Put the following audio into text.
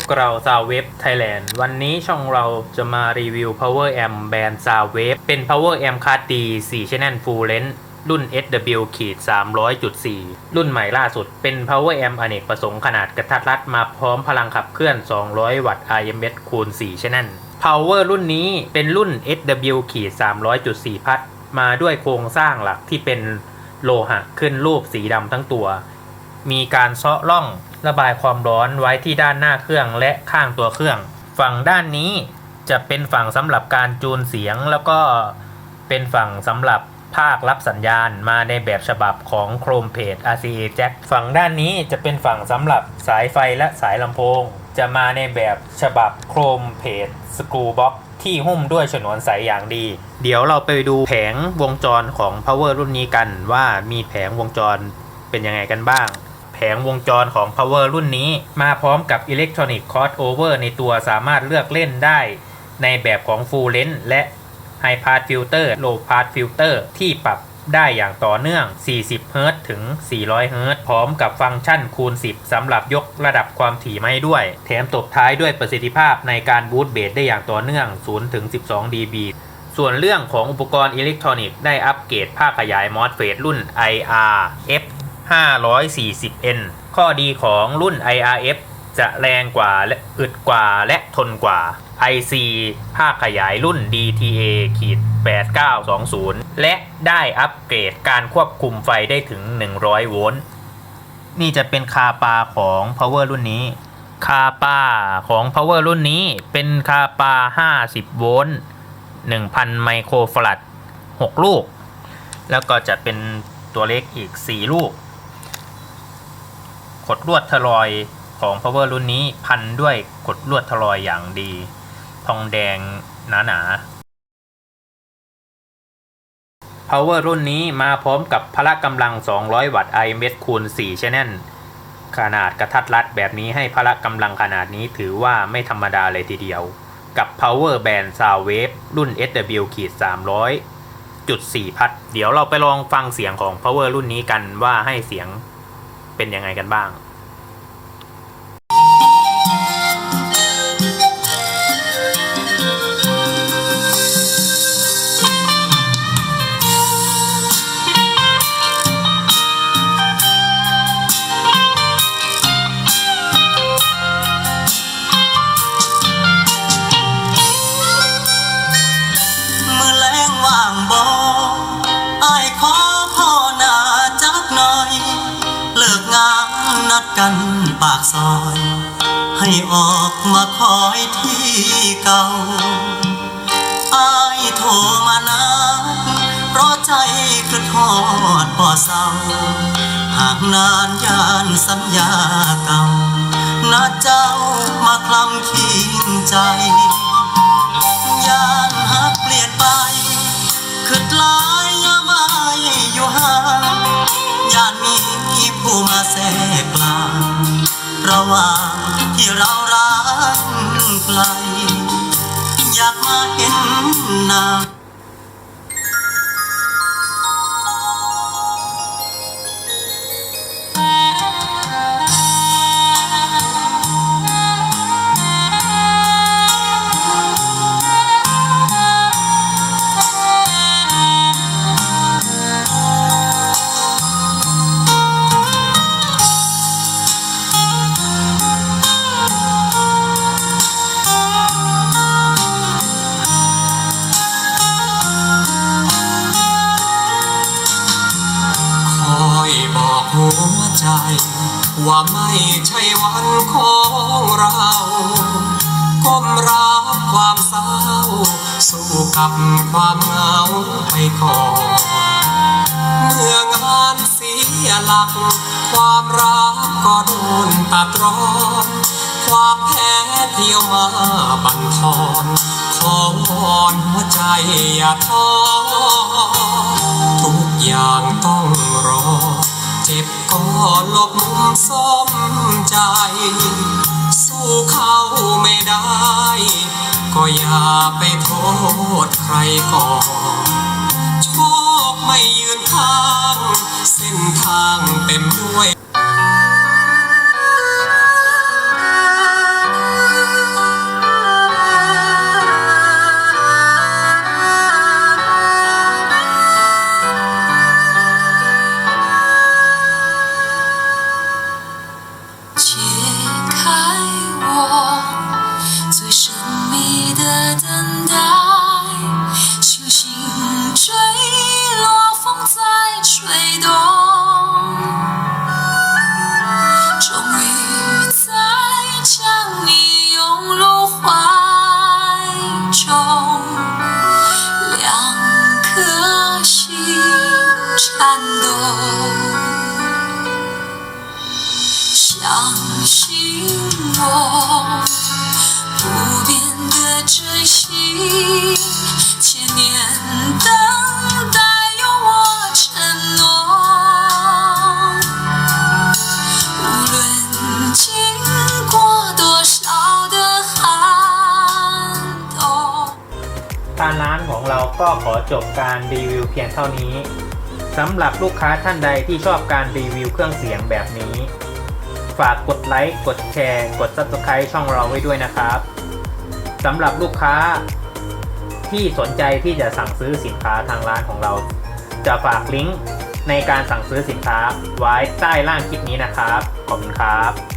กเรา s o u n d w a v e Thailand วันนี้ช่องเราจะมารีวิว Power Amp แบรนด์ s o u n d w a v e เป็น Power Amp คาร์ดี4 Channel Full Length รุ่น SW ขีด300.4 รุ่นใหม่ล่าสุดเป็น Power Amp อเนกประสงค์ขนาดกระทัดรัดมาพร้อมพลังขับเคลื่อน 200 วัตต์ IMS คูณ4 Channel Power รุ่นนี้เป็นรุ่น SW ขีด300.4 พัด มาด้วยโครงสร้างหลักที่เป็นโลหะขึ้นรูปสีดำทั้งตัว มีการเซาะร่อง ระบายความร้อนไว้ที่ด้านหน้าเครื่องและข้างตัวเครื่อง ฝั่งด้านนี้จะเป็นฝั่งสำหรับการจูนเสียง แล้วก็เป็นฝั่งสำหรับภาครับสัญญาณมาในแบบฉบับของโครมเพจ RCA Jack ฝั่งด้านนี้จะเป็นฝั่งสำหรับสายไฟและสายลำโพง จะมาในแบบฉบับโครมเพจสกรูบ็อกที่หุ้มด้วยฉนวนใสอย่างดี เดี๋ยวเราไปดูแผงวงจรของ Power รุ่นนี้กันว่ามีแผงวงจรเป็นยังไงกันบ้าง แผงวงจรของ Power รุ่นนี้ มาพร้อมกับ Electronic Crossover ในตัวสามารถเลือกเล่นได้ในแบบของ Full Length และ High Pass Filter Low Pass Filter ที่ปรับได้อย่างต่อเนื่อง 40 Hz ถึง 400 Hz พร้อมกับฟังก์ชันคูณ 10 สำหรับยกระดับความถี่มาให้ด้วย แถมตบท้ายด้วยประสิทธิภาพในการบูตเบสได้อย่างต่อเนื่อง 0 ถึง 12 dB ส่วนเรื่องของอุปกรณ์อิเล็กทรอนิกส์ได้อัปเกรดภาคขยายมอสเฟตรุ่น IRF 540N ข้อดีของรุ่น IRF จะแรงกว่าและอึดกว่าและทนกว่า IC ภาคขยายรุ่น DTA ขีด8920 และได้อัปเกรดการควบคุมไฟได้ถึง 100 โวลต์ นี่จะเป็นคาปาของ Power รุ่นนี้ คาปาของ Power รุ่นนี้เป็นคาปา 50 โวลต์ 1,000 ไมโครฟาราด6 ลูก แล้วก็จะเป็นตัวเล็กอีก 4 ลูก ขดลวดทลอยของ Power รุ่นนี้พันด้วยขดลวดทลอยอย่างดี ทองแดงหนาๆ Power รุ่นนี้มาพร้อมกับพละกำลัง 200 วัตต์ IMS คูณ4 Channel ขนาดกระทัดรัดแบบนี้ให้พละกำลังขนาดนี้ถือว่าไม่ธรรมดาเลยทีเดียว กับ Power Band Soundwave รุ่น SW ขีด300จุด4พัด เดี๋ยวเราไปลองฟังเสียงของ Power รุ่นนี้กันว่าให้เสียง เป็นยังไงกันบ้าง กันปากซอย ให้ออกมาคอยที่เก่าอายโทรมานัดเพราะใจคือทอดบ่เศร้าหากนานยานสัญญาเก่านัดเจ้ามาคลำคิงใจยานหักเปลี่ยนไปคือลายยามายอยู่ห่างยานมีผู้มาแทรกลา ว่างที่เรารักไกลอยากมาเห็นหน้า ใจว่าไม่ใช่วันของเราก้มรับความเศร้า สู้กับความเหงาไปก่อนเมื่องานเสียหลัก ความรักก็โดนตัดรอนความแพ้เที่ยวมาบันทอนขอวอนหัวใจอย่าท้อทุกอย่างต้อง เจ็บก็หลบมุมส้มใจ สู้เขาไม่ได้ ก็อย่าไปโทษใครก่อนโชคไม่ยืนข้าง เส้นทางเต็มด้วย 颤抖。相信我，不变的真心，千年等待有我承诺。无论经过多少的寒冬。 ทางร้านของเราก็ขอจบการรีวิวเพียงเท่านี้ สำหรับลูกค้าท่านใดที่ชอบการรีวิวเครื่องเสียงแบบนี้ ฝากกดไลค์ กดแชร์ กด Subscribe ช่องเราไว้ด้วยนะครับสำหรับลูกค้าที่สนใจที่จะสั่งซื้อสินค้าทางร้านของเรา จะฝากลิงก์ในการสั่งซื้อสินค้าไว้ใต้ล่างคลิปนี้นะครับ ขอบคุณครับ